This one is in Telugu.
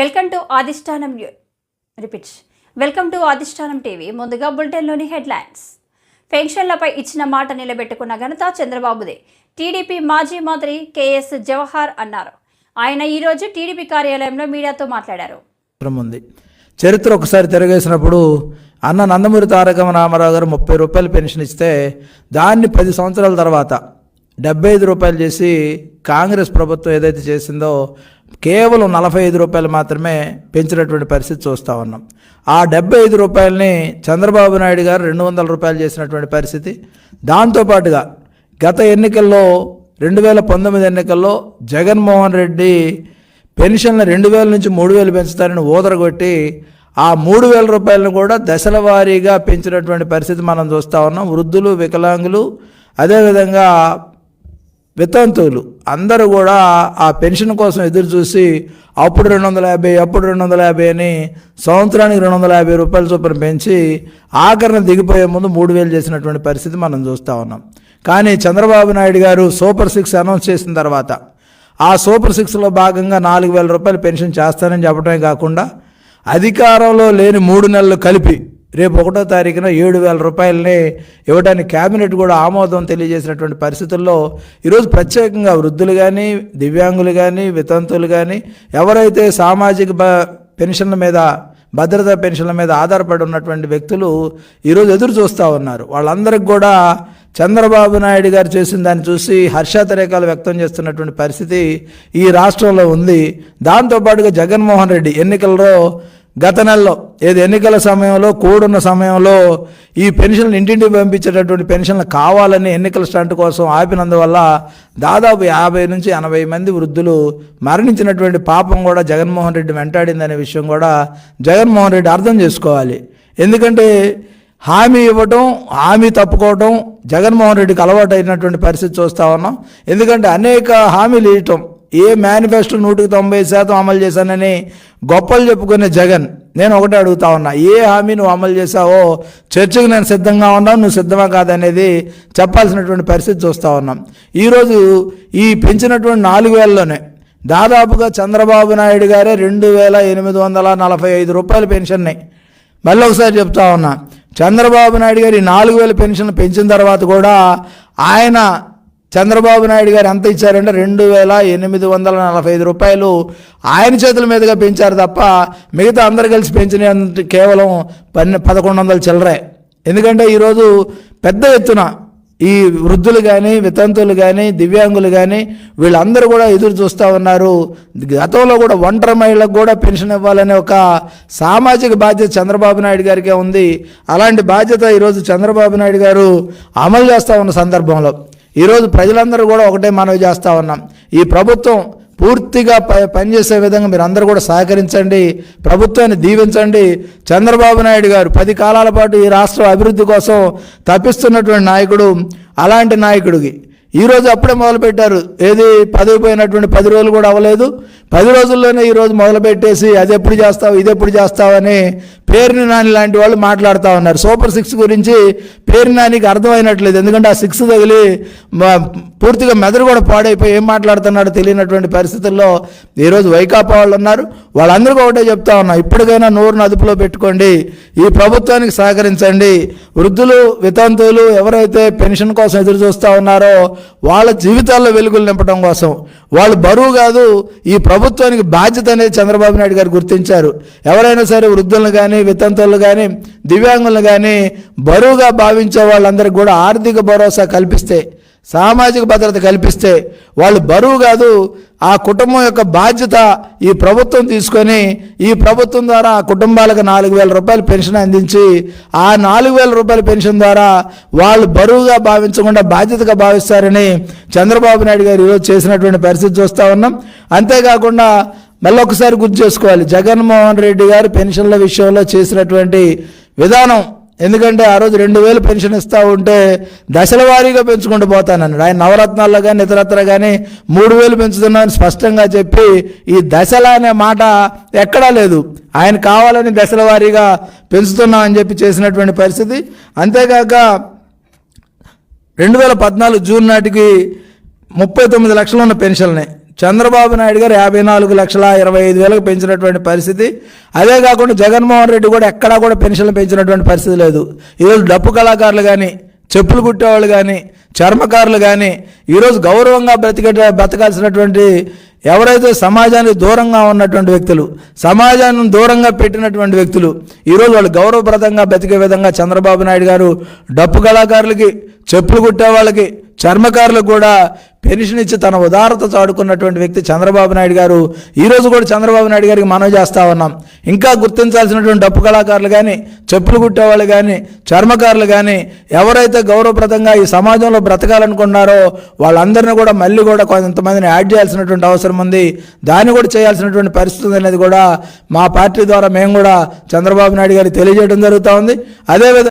Welcome to Adhishtanam new repeat welcome to Adhishtanam TV ముందుగా బులెటిన్లోని హెడ్లైన్స్. పెన్షన్లపై ఇచ్చిన మాట నిలబెట్టుకున్న ఘనత చంద్రబాబుదే. టీడీపీ మాజీ మంత్రి కేఎస్ జవహర్ అన్నారు. ఆయన ఈరోజు టీడీపీ కార్యాలయంలో మీడియాతో మాట్లాడారు. ఉంది. చరిత్ర ఒకసారి తిరగేసినప్పుడు అన్న నందమూరి తారక రామారావు గారు ముప్పై రూపాయలు పెన్షన్ ఇస్తే దాన్ని పది సంవత్సరాల తర్వాత డెబ్బై ఐదు రూపాయలు చేసి కాంగ్రెస్ ప్రభుత్వం ఏదైతే చేసిందో కేవలం నలభై ఐదు రూపాయలు మాత్రమే పెంచినటువంటి పరిస్థితి చూస్తూ ఉన్నాం. ఆ డెబ్బై ఐదు రూపాయలని చంద్రబాబు నాయుడు గారు రెండు వందల రూపాయలు చేసినటువంటి పరిస్థితి. దాంతోపాటుగా గత ఎన్నికల్లో రెండు వేల పంతొమ్మిది ఎన్నికల్లో జగన్మోహన్ రెడ్డి పెన్షన్లు రెండు వేల నుంచి మూడు వేలు పెంచుతారని ఊదరగొట్టి ఆ మూడు వేల రూపాయలను కూడా దశల వారీగా పెంచినటువంటి పరిస్థితి మనం చూస్తూ ఉన్నాం. వృద్ధులు వికలాంగులు అదేవిధంగా వితంతువులు. అందరూ కూడా ఆ పెన్షన్ కోసం ఎదురు చూసి అప్పుడు రెండు వందల యాభై అప్పుడు రెండు వందల యాభై అని సంవత్సరానికి రెండు వందల యాభై రూపాయల చొప్పున పెంచి ఆఖరణ దిగిపోయే ముందు మూడు వేలు చేసినటువంటి పరిస్థితి మనం చూస్తూ ఉన్నాం. కానీ చంద్రబాబు నాయుడు గారు సూపర్ సిక్స్ అనౌన్స్ చేసిన తర్వాత ఆ సూపర్ సిక్స్లో భాగంగా నాలుగు వేల రూపాయలు పెన్షన్ చేస్తానని చెప్పడమే కాకుండా అధికారంలో లేని మూడు నెలలు కలిపి రేపు ఒకటో తారీఖున ఏడు వేల రూపాయలని ఇవ్వడానికి కేబినెట్ కూడా ఆమోదం తెలియజేసినటువంటి పరిస్థితుల్లో ఈరోజు ప్రత్యేకంగా వృద్ధులు కానీ దివ్యాంగులు కానీ వితంతులు కానీ ఎవరైతే సామాజిక బ పెన్షన్ల మీద భద్రతా పెన్షన్ల మీద ఆధారపడి ఉన్నటువంటి వ్యక్తులు ఈరోజు ఎదురు చూస్తూ ఉన్నారు. వాళ్ళందరికి కూడా చంద్రబాబు నాయుడు గారు చేసిన దాన్ని చూసి హర్షాతిరేకాలు వ్యక్తం చేస్తున్నటువంటి పరిస్థితి ఈ రాష్ట్రంలో ఉంది. దాంతోపాటుగా జగన్మోహన్ రెడ్డి ఎన్నికల్లో గత నెలలో ఏది ఎన్నికల సమయంలో కూడున్న సమయంలో ఈ పెన్షన్లు ఇంటింటికి పంపించేటటువంటి పెన్షన్లు కావాలని ఎన్నికల స్టంట్ కోసం ఆపినందువల్ల దాదాపు యాభై నుంచి ఎనభై మంది వృద్ధులు మరణించినటువంటి పాపం కూడా జగన్మోహన్ రెడ్డి వెంటాడిందనే విషయం కూడా జగన్మోహన్ రెడ్డి అర్థం చేసుకోవాలి. ఎందుకంటే హామీ ఇవ్వటం హామీ తప్పుకోవటం జగన్మోహన్ రెడ్డికి అలవాటు అయినటువంటి పరిస్థితి చూస్తూ ఉన్నాం. ఎందుకంటే అనేక హామీలు ఇవ్వటం ఏ మేనిఫెస్టో నూటికి తొంభై శాతం అమలు చేశానని గొప్పలు చెప్పుకునే జగన్. నేను ఒకటే అడుగుతా ఉన్నా ఏ హామీ నువ్వు అమలు చేశావో చర్చకు నేను సిద్ధంగా ఉన్నావు నువ్వు సిద్ధమా కాదనేది చెప్పాల్సినటువంటి పరిస్థితి చూస్తూ ఉన్నాం. ఈరోజు ఈ పెంచినటువంటి నాలుగు వేలలోనే దాదాపుగా చంద్రబాబు నాయుడు గారే రెండు వేల ఎనిమిది వందల నలభై ఐదు రూపాయల పెన్షన్ని. మళ్ళీ ఒకసారి చెప్తా ఉన్నా చంద్రబాబు నాయుడు గారు ఈ నాలుగు వేల పెన్షన్ పెంచిన తర్వాత కూడా ఆయన చంద్రబాబు నాయుడు గారు ఎంత ఇచ్చారంటే రెండు వేల ఎనిమిది వందల నలభై ఐదు రూపాయలు ఆయన చేతుల మీదుగా పెంచారు తప్ప మిగతా అందరు కలిసి పెంచిన కేవలం పన్నె పదకొండు వందల చిల్లరే. ఎందుకంటే ఈరోజు పెద్ద ఎత్తున ఈ వృద్ధులు కానీ వితంతువులు కానీ దివ్యాంగులు కానీ వీళ్ళందరూ కూడా ఎదురు చూస్తూ ఉన్నారు. గతంలో కూడా ఒంటరి మహిళలకు కూడా పెన్షన్ ఇవ్వాలనే ఒక సామాజిక బాధ్యత చంద్రబాబు నాయుడు గారికే ఉంది. అలాంటి బాధ్యత ఈరోజు చంద్రబాబు నాయుడు గారు అమలు చేస్తూ ఉన్న సందర్భంలో ఈరోజు ప్రజలందరూ కూడా ఒకటే మనవి చేస్తూ ఉన్నాం. ఈ ప్రభుత్వం పూర్తిగా ప పనిచేసే విధంగా మీరు అందరూ కూడా సహకరించండి ప్రభుత్వాన్ని దీవించండి. చంద్రబాబు నాయుడు గారు పది కాలాల పాటు ఈ రాష్ట్ర అభివృద్ధి కోసం తప్పిస్తున్నటువంటి నాయకుడు అలాంటి నాయకుడికి ఈరోజు అప్పుడే మొదలుపెట్టారు. ఏది పదవి పోయినటువంటి పది రోజులు కూడా అవ్వలేదు. పది రోజుల్లోనే ఈరోజు మొదలుపెట్టేసి అది ఎప్పుడు చేస్తావు ఇది ఎప్పుడు చేస్తావని పేరుని నాని లాంటి వాళ్ళు మాట్లాడుతూ ఉన్నారు. సూపర్ సిక్స్ గురించి పేరు నానికి అర్థమైనట్లేదు. ఎందుకంటే ఆ సిక్స్ తగిలి పూర్తిగా మెదడు కూడా పాడైపోయి ఏం మాట్లాడుతున్నాడో తెలియనటువంటి పరిస్థితుల్లో ఈరోజు వైకాపా వాళ్ళు ఉన్నారు. వాళ్ళందరికీ ఒకటే చెప్తా ఉన్నా ఇప్పటికైనా నోరును అదుపులో పెట్టుకోండి. ఈ ప్రభుత్వానికి సహకరించండి. వృద్ధులు వితంతువులు ఎవరైతే పెన్షన్ కోసం ఎదురు చూస్తూ ఉన్నారో వాళ్ళ జీవితాల్లో వెలుగులు నింపడం కోసం. వాళ్ళు బరువు కాదు ఈ ప్రభుత్వానికి బాధ్యత అనేది చంద్రబాబు నాయుడు గారు గుర్తించారు. ఎవరైనా సరే వృద్ధులను కానీ వితంతువులు కానీ దివ్యాంగులను కానీ బరువుగా భావించే వాళ్ళందరికీ కూడా ఆర్థిక భరోసా కల్పిస్తే సామాజిక భద్రత కల్పిస్తే వాళ్ళు బరువు కాదు ఆ కుటుంబం యొక్క బాధ్యత ఈ ప్రభుత్వం తీసుకొని ఈ ప్రభుత్వం ద్వారా ఆ కుటుంబాలకు నాలుగు వేల రూపాయల పెన్షన్ అందించి ఆ నాలుగు వేల రూపాయల పెన్షన్ ద్వారా వాళ్ళు బరువుగా భావించకుండా బాధ్యతగా భావిస్తారని చంద్రబాబు నాయుడు గారు ఈరోజు చేసినటువంటి పరిస్థితి చూస్తూ ఉన్నాం. అంతేకాకుండా మళ్ళీ ఒకసారి గుర్తు చేసుకోవాలి. జగన్మోహన్ రెడ్డి గారు పెన్షన్ల విషయంలో చేసినటువంటి విధానం ఎందుకంటే ఆ రోజు రెండు వేలు పెన్షన్ ఇస్తూ ఉంటే దశల వారీగా పెంచుకుంటూ పోతానన్నాడు. ఆయన నవరత్నాల్లో కానీ ఇతరత్ర కానీ మూడు వేలు పెంచుతున్నామని స్పష్టంగా చెప్పి ఈ దశల అనే మాట ఎక్కడా లేదు. ఆయన కావాలని దశల వారీగా పెంచుతున్నామని చెప్పి చేసినటువంటి పరిస్థితి. అంతేకాక రెండు వేల పద్నాలుగు జూన్ నాటికి ముప్పై తొమ్మిది లక్షలు ఉన్న పెన్షన్ని చంద్రబాబు నాయుడు గారు యాభై నాలుగు లక్షల ఇరవై ఐదు వేలకు పెంచినటువంటి పరిస్థితి. అదే కాకుండా జగన్మోహన్ రెడ్డి కూడా ఎక్కడా కూడా పెన్షన్లు పెంచినటువంటి పరిస్థితి లేదు. ఈరోజు డప్పు కళాకారులు కానీ చెప్పులు కుట్టేవాళ్ళు కానీ చర్మకారులు కానీ ఈరోజు గౌరవంగా బ్రతికే బ్రతకాల్సినటువంటి ఎవరైతే సమాజానికి దూరంగా ఉన్నటువంటి వ్యక్తులు సమాజాన్ని దూరంగా పెట్టినటువంటి వ్యక్తులు ఈరోజు వాళ్ళు గౌరవప్రదంగా బ్రతికే విధంగా చంద్రబాబు నాయుడు గారు డప్పు కళాకారులకి చెప్పులు కుట్టే వాళ్ళకి చర్మకారులకు కూడా పెన్షన్ ఇచ్చి తన ఉదారత చాడుకున్నటువంటి వ్యక్తి చంద్రబాబు నాయుడు గారు ఈరోజు కూడా చంద్రబాబు నాయుడు గారికి మనం చేస్తా ఉన్నాం. ఇంకా గుర్తించాల్సినటువంటి డప్పు కళాకారులు కానీ చెప్పులు కుట్టేవాళ్ళు కానీ చర్మకారులు కానీ ఎవరైతే గౌరవప్రదంగా ఈ సమాజంలో బ్రతకాలనుకున్నారో వాళ్ళందరినీ కూడా మళ్ళీ కూడా కొంతమందిని యాడ్ చేయాల్సినటువంటి అవసరం ఉంది. దాన్ని కూడా చేయాల్సినటువంటి పరిస్థితి అనేది కూడా మా పార్టీ ద్వారా మేము కూడా చంద్రబాబు నాయుడు గారికి తెలియజేయడం జరుగుతూ ఉంది. అదేవిధంగా